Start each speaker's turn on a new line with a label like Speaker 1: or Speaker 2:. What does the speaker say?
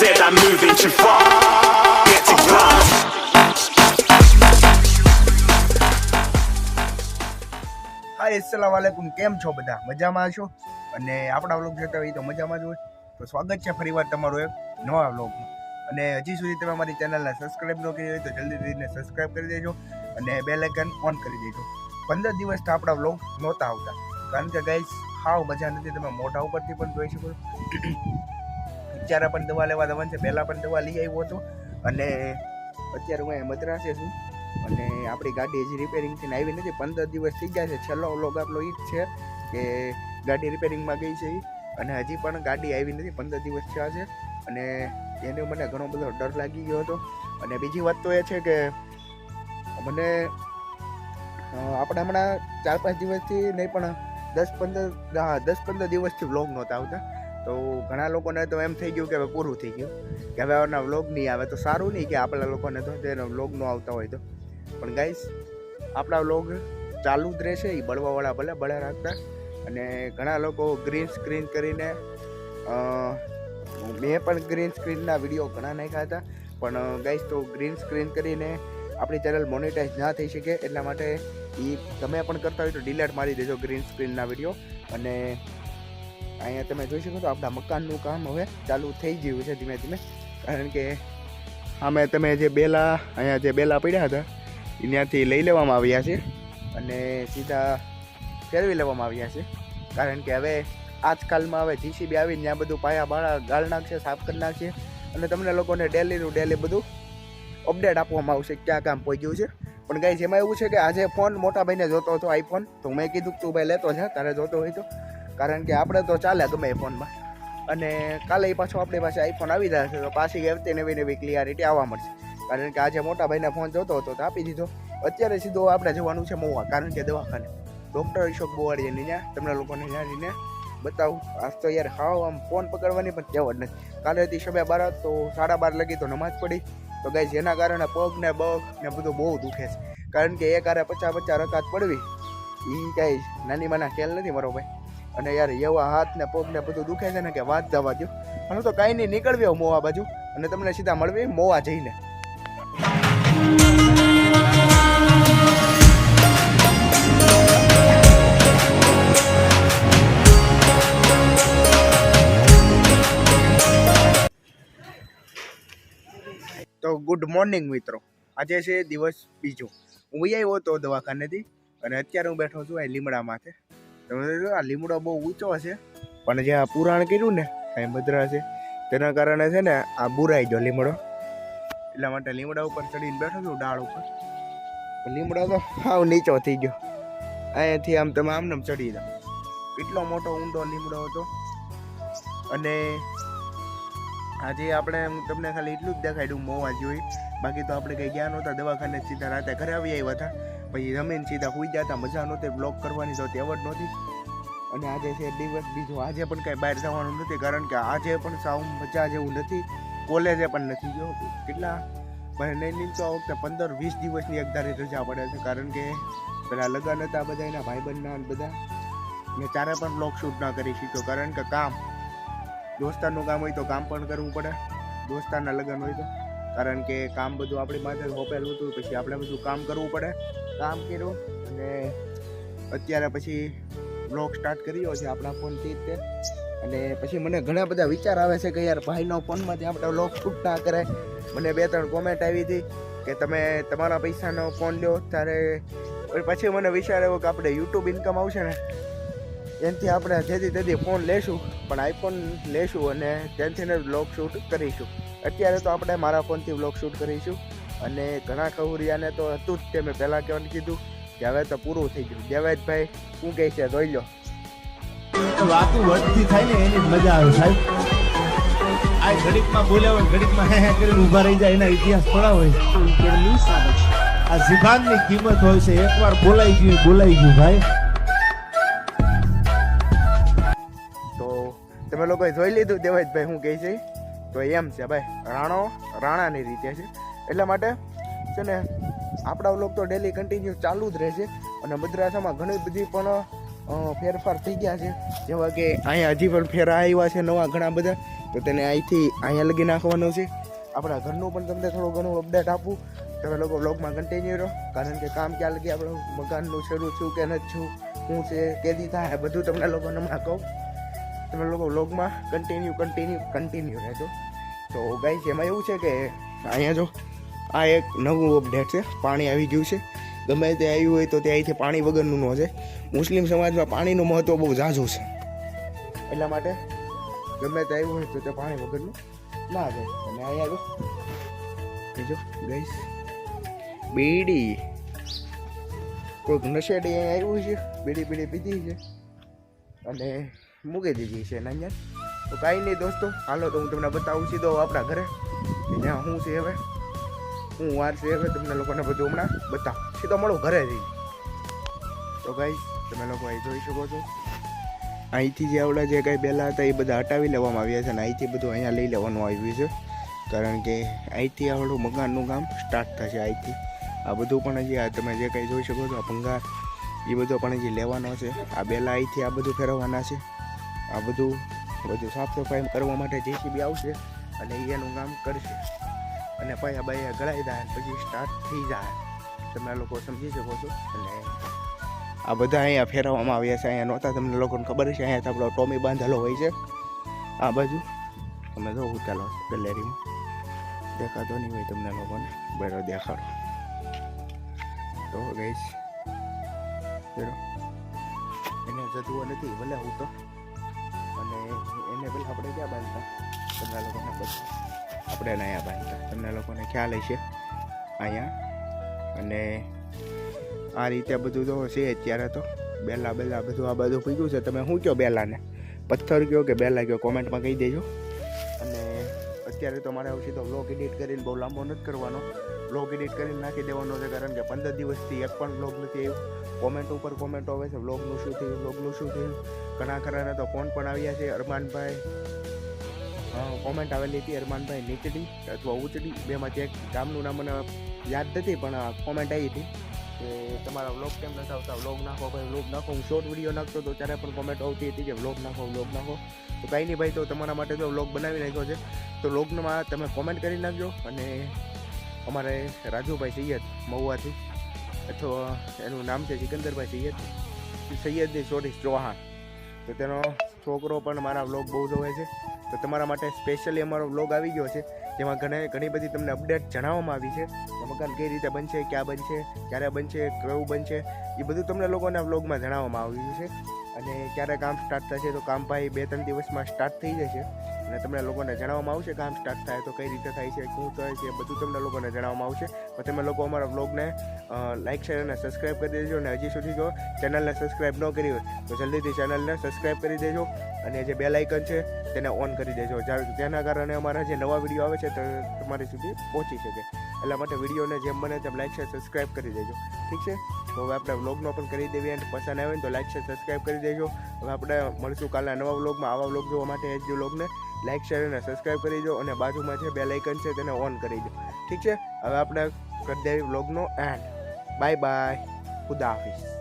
Speaker 1: said I'm
Speaker 2: કેમ છો બધા? મજામાં છો? અને આપણા વ્લોગ જોતા હોય તો મજામાં જ હોય. તો સ્વાગત છે ફરીવાર તમારું એક નવા વ્લોગમાં અને હજી સુધી તમે અમારી ચેનલને સબસ્ક્રાઈબ ન કરી હોય તો જલ્દી જલ્દીને સબસ્ક્રાઈબ કરી દેજો અને બેલ આઇકન ઓન કરી દેજો. પંદર દિવસથી આપણા વ્લોગ નહોતા આવતા. કારણ કે ગાઈસ હાવ મજા નથી. તમે મોઢા ઉપરથી પણ જોઈ શકો. અત્યારે પણ દવા લેવા જવાનું છે. પહેલાં પણ દવા લઈ આવ્યો હતો. અને અત્યારે હું અહીંયા મદ્રાસે છું. અને આપણી ગાડી હજી રિપેરિંગ થઈને આવી નથી. પંદર દિવસ થઈ ગયા છે. છેલ્લો વ્લોગ આપણો એ જ છે કે ગાડી રિપેરિંગમાં ગઈ છે. અને હજી પણ ગાડી આવી નથી. પંદર દિવસ થયા છે. અને એને મને ઘણો બધો ડર લાગી ગયો હતો. અને બીજી વાત તો એ છે કે મને આપણે હમણાં ચાર પાંચ દિવસથી નહીં પણ દસ પંદર, હા, દસ પંદર દિવસથી વ્લોગ નહોતા આવતા. તો ઘણા લોકોને તો એમ થઈ ગયું કે હવે પૂરું થઈ ગયું. કે હવે આના વ્લોગ નહીં આવે તો સારું નહીં કે આપણા લોકોને તો તેનો વ્લોગ ન આવતા હોય તો. પણ ગાઈસ આપણા વ્લોગ ચાલુ જ રહેશે એ બળવાવાળા ભલે બળે રાખતા. અને ઘણા લોકો ગ્રીન સ્ક્રીન કરીને મેં પણ ગ્રીન સ્ક્રીનના વીડિયો ઘણા નાખ્યા હતા. પણ ગાઈસ તો ગ્રીન સ્ક્રીન કરીને આપણી ચેનલ મોનેટાઈઝ ના થઈ શકે એટલા માટે એ તમે પણ કરતા હોય તો ડિલેટ મારી દેજો ગ્રીન સ્ક્રીનના વીડિયો અને અહીંયા તમે જોઈ શકો છો, આપણા મકાનનું કામ હવે ચાલુ થઈ ગયું છે ધીમે ધીમે. કારણ કે અમે તમે જે બેલા, અહીંયા જે બેલા પડ્યા હતા એ ત્યાંથી લઈ લેવામાં આવ્યા છે અને સીધા ફેરવી લેવામાં આવ્યા છે. કારણ કે હવે આજકાલમાં હવે જીસીબી આવીને ત્યાં બધું પાયા બાળા ગાળ નાખશે, સાફ કરી નાખશે અને તમને લોકોને ડેલીનું ડેલી બધું અપડેટ આપવામાં આવશે ક્યાં કામ પહોંચ્યું છે. પણ કાંઈ જેમાં એવું છે કે આજે ફોન મોટા ભાઈને જોતો હતો આઈફોન તો મેં કીધું તું ભાઈ લેતો છે તારે જોતો હોય તો. કારણ કે આપણે તો ચાલે ગમે ફોનમાં. અને કાલે પાછો આપણી પાસે આઈફોન આવી જશે તો પાછી ગેરતી નવી નવી ક્લિયરિટી આવવા મળશે. કારણ કે આજે મોટા ભાઈને ફોન જોતો હતો, તો આપી દીધો. અત્યારે સીધો આપણે જવાનું છે મોવા, કારણ કે દવાખાને. ડૉક્ટર અશોક બોવાડીયાની ત્યાં તમને લોકોને જાણીને બતાવું. આજ તો યાર હાવ આમ ફોન પકડવાની પણ જ નથી. કાલેથી શબે બારાત, તો સાડા બાર લગી તો નમાજ પડી. તો ગાય જેના કારણે પગ ને બગ ને બધું બહુ દુખે છે. કારણ કે એક આરે પચાસ પચાસ રકાત પડવી. એ કાંઈ નાની માના ખ્યાલ નથી મારો ભાઈ. અને યાર એવા હાથ ને પગ ને બધું દુખે છે ને કે વાત જવા દો અને તો કાંઈ નહીં નીકળવી મોવા બાજુ. અને તમને સીધા મળવી મોવા જઈને. તો ગુડ મોર્નિંગ મિત્રો. આજે છે દિવસ બીજો. હું આવ્યો હતો દવાખાનેથી. અને અત્યારે હું બેઠો છું આ લીમડા માથે. તમે આ લીમડો બહુ ઊંચો છે. પણ જે આ પુરાણ કર્યું ને મદ્રા છે, તેના કારણે છે ને આ બુરાઈ ગયો લીમડો. એટલા માટે લીમડા ઉપર ચડીને બેઠો છું, ડાળ ઉપર. લીમડા તો હાવ નીચો થઈ ગયો. અહીંયાથી આમ તમે આમને આમ ચડી જાઓ. કેટલો મોટો ઊંડો લીમડો હતો. અને આજે આપણે હું તમને ખાલી એટલું જ દેખાડ્યું, મોવા જોઈ. બાકી તો આપણે કંઈ ગયા નહોતા, દવાખાને સીધા રાતે ઘરે આવી આવ્યા હતા. પછી જમીન સીધા હોઈ જતા મજા નહોતી બ્લોક કરવાની, તો તેવડ નહોતી. અને આજે છે દિવસ, બીજો આજે પણ કાંઈ બહાર જવાનું નથી, કારણ કે આજે પણ સાવ મજા જેવું નથી. કોલેજે પણ નથી ગયો. કેટલા? મને નહીં નહીં, તો આ વખતે પંદર, વીસ દિવસની એકધારી રજા પડે છે, કારણ કે પેલા લગ્ન હતા બધા, એના ભાઈબંધના ને બધા. મેં ત્યારે પણ બ્લોક શૂટ ના કરી શક્યો, કારણ કે કામ, દોસ્તારનું કામ હોય તો કામ પણ કરવું પડે. દોસ્તારના લગ્ન હોય તો. કારણ કે કામ બધું આપણી માથે સોંપેલું હતું, પછી આપણે બધું કામ કરવું પડે. કામ કર્યું અને અત્યારે પછી બ્લોગ સ્ટાર્ટ કર્યો છે આપણા ફોનથી તે. અને પછી મને ઘણા બધા વિચાર આવે છે કે યાર ભાઈનો ફોનમાંથી આપણે બ્લોગ શૂટ ના કરે મને બે ત્રણ કોમેન્ટ આવી હતી કે તમે તમારા પૈસાનો ફોન લ્યો, ત્યારે પછી મને વિચાર એવો કે આપણે યુટ્યુબ ઇન્કમ આવશે ને, એનાથી આપણે જેથી તેથી ફોન લેશું, પણ આઈફોન લેશું અને ત્યાંથી ને બ્લોગ શૂટ કરીશું. અત્યારે તો આપણે મારા ફોનથી વ્લોગ શૂટ કરીશું. અને ઘણા ખવરિયાને તો હતું જ તે મેં પહેલાં કહેવાનું કીધું કે હવે તો પૂરું થઈ ગયું. દેવેશભાઈ શું કહે છે? જોઈ લો.
Speaker 3: વાતું વધતી થાય ને એની મજા આવે સાહેબ. આ ઘડીકમાં બોલ્યા હોય ઘડીકમાં હે હે કરીને ઊભા રહી જાય એના ઇતિહાસ થોડા હોય. આ જીભાનની કિંમત હોય છે એકવાર બોલાઈ ગયું બોલાઈ ગયું ભાઈ.
Speaker 2: તો તમે લોકોએ જોઈ લીધું? દેવેશભાઈ હું કહે છે? તો એમ છે ભાઈ, રાણો રાણાની રીતે છે. એટલા માટે છે ને, આપણા વ્લોગ તો ડેલી કન્ટિન્યુ ચાલુ જ રહેશે અને મદ્રાસામાં ઘણી બધી પણ ફેરફાર થઈ ગયા છે. જેવા કે અહીંયા હજી પણ ફેરા આવ્યા છે નવા ઘણા બધા. તો તેને અહીંથી અહીંયા લગી નાખવાનો છે. આપણા ઘરનું પણ તમને થોડું ઘણું અપડેટ આપું. તમે લોકો બ્લોગમાં કન્ટિન્યુ રહો. કારણ કે કામ ક્યાં લગી આપણું મકાનનું શરૂ છું કે નથી છું, શું છે, કેદી થાય બધું તમને લોકોને હમણાં કહું. તમે લોકો વ્લોગમાં કન્ટિન્યુ કન્ટિન્યુ કન્ટિન્યુ રહેજો. તો ગાઈસ એમાં એવું છે કે અહીંયા જો આ એક નવું અપડેટ છે, પાણી આવી ગયું છે. ગમે તે આવ્યું હોય તો તે અહીંથી પાણી વગરનું ન છે મુસ્લિમ સમાજમાં પાણીનું મહત્ત્વ બહુ ઝાઝું છે. એટલા માટે ગમે તે આવ્યું હોય તો તે પાણી વગરનું ના જાય. અને અહીંયા જો જો ગઈશ બીડી. કોઈક નશેડી અહીંયા આવ્યું છે, બીડી બીડી પીધી છે. અને મૂકી દીધી છે ને અહીંયા. તો કાંઈ નહીં દોસ્તો, હાલો તો હું તમને બતાવું સીધો આપણા ઘરે ત્યાં શું છે હવે. હું વાર છે હવે, તમને લોકોને બધું હમણાં બતાવું. સીધો મળો ઘરે જઈ તો કાંઈ તમે લોકો અહીં જોઈ શકો છો. અહીંથી જે આવડા જે કાંઈ પહેલાં હતા એ બધા હટાવી લેવામાં આવ્યા છે અને અહીંથી બધું અહીંયા લઈ લેવાનું આવ્યું છે. કારણ કે અહીંથી આવડું મકાનનું કામ સ્ટાર્ટ થશે અહીંથી. આ બધું પણ હજી આ તમે જે કાંઈ જોઈ શકો છો, આ ભંગાર, એ બધો પણ હજી લેવાનો છે. આ બેલા અહીંથી આ બધું ફેરવવાના છે. આ બધું બધું સાફ સફાઈ કરવા માટે જેસીબી આવશે અને એનું કામ કરશે. અને પાયા બાયા ગળાઈ જાય પછી સ્ટાર્ટ થઈ જાય. તમે લોકો સમજી શકો છો. અને આ બધા અહીંયા ફેરવવામાં આવ્યા છે. અહીંયા નહોતા તમને લોકોને ખબર છે. અહીંયા આપણો ટોમી બાંધેલો હોય છે. આ બાજુ તમે જો ચાલો ગેલેરીમાં. દેખાતો નહીં હોય તમને લોકોને. બરો દેખાડો. તો ગઈશ એને જતું નથી. ભલે હું તો અને એને પેલા આપણે ક્યાં બાંધતા? તમને લોકોને આપણે અહીંયા બાંધતા. તમને લોકોને ખ્યાલ હશે અહીંયા. અને આ રીતે બધું તો છે અત્યારે તો. બેલા બેલા બધું આ બધું પીધું છે. તમે શું કહો બેલાને? પથ્થર કહો કે બેલા કહો કોમેન્ટમાં કહી દેજો. અને અત્યારે તો મારે તો બ્લોગ એડિટ કરીને બહુ લાંબો નથી કરવાનો. બ્લોગ એડિટ કરીને નાખી દેવાનો છે, કારણ કે પંદર દિવસથી એક પણ બ્લોગ નથી આવ્યો. કોમેન્ટ ઉપર કોમેન્ટ આવે છે બ્લોગનું શું થયું બ્લોગનું શું થયું? ઘણા ખરાને તો ફોન પણ આવ્યા છે, અરમાનભાઈ. કોમેન્ટ આવેલી હતી, અરમાનભાઈ નીચડી અથવા ઉચડી બેમાંથી એક ગામનું નામ મને યાદ નથી, પણ કોમેન્ટ આવી હતી. કે તમારા વ્લોગ કેમ નથી આવતા? વ્લોગ નાખો ભાઈ વ્લોગ નાખો. હું શોર્ટ વીડિયો નાખતો તો ત્યારે પણ કોમેન્ટ આવતી હતી કે વ્લોગ નાખો વ્લોગ નાખો. તો કાંઈ નહીં ભાઈ, તો તમારા માટે તો વ્લોગ બનાવી નાખ્યો છે. તો વ્લોગમાં તમે કોમેન્ટ કરી નાખજો અને અમારે રાજુભાઈ સૈયદ મહુવાથી, અથવા એનું નામ છે સિકંદરભાઈ સૈયદ. સૈયદની સોરી ચૌહાણ તો તેનો છોકરો પણ મારા વ્લોગ બહુ જોવે છે. તો તમારા માટે સ્પેશિયલી અમારો વ્લોગ આવી ગયો છે. જેમાં ઘણા ઘણી બધી તમને અપડેટ જણાવવામાં આવી છે. કે મકાન કઈ રીતે બનશે, ક્યાં બનશે, ક્યારે બનશે, કેવું બનશે, એ બધું તમને લોકોના વ્લોગમાં જણાવવામાં આવ્યું છે. અને ક્યારે કામ સ્ટાર્ટ થશે તો કામ ભાઈ બે ત્રણ દિવસમાં સ્ટાર્ટ થઈ જશે. અને તમને લોકોને જણાવવામાં આવશે કામ સ્ટાર્ટ થાય તો કઈ રીતે થાય છે, શું થાય છે, એ બધું તમને લોકોને જણાવવામાં આવશે. તો તમે લોકો અમારા વ્લોગને લાઇક શેર અને સબસ્ક્રાઈબ કરી દેજો. અને હજી સુધી જો ચેનલને સબસ્ક્રાઈબ ન કરી હોય તો જલ્દીથી ચેનલને સબસ્ક્રાઈબ કરી દેજો. અને જે બેલ આઇકન છે, તેને ઓન કરી દેજો. જેના કારણે અમારા જે નવા વીડિયો આવે છે, તે તમારી સુધી પહોંચી શકે. એટલા માટે વિડીયોને જેમ બને તેમ લાઈક શેર સબસ્ક્રાઈબ કરી દેજો. ઠીક છે? તો હવે આપણે વ્લોગનો પણ કરી દેવી અને પસંદ આવે ને તો લાઈક શેર સબસ્ક્રાઈબ કરી દેજો. હવે આપણે મળશું કાલના નવા વ્લોગમાં આવા વ્લોગ જોવા માટે એચ વ્લોગને લાઈક શેર અને સબસ્ક્રાઈબ કરી દો અને બાજુમાં જે બેલ આઇકન છે, તેને ઓન કરી દો ઠીક છે? હવે આપણે કરી દેવી વ્લોગનો એન્ડ બાય બાય ખુદા હાફિઝ.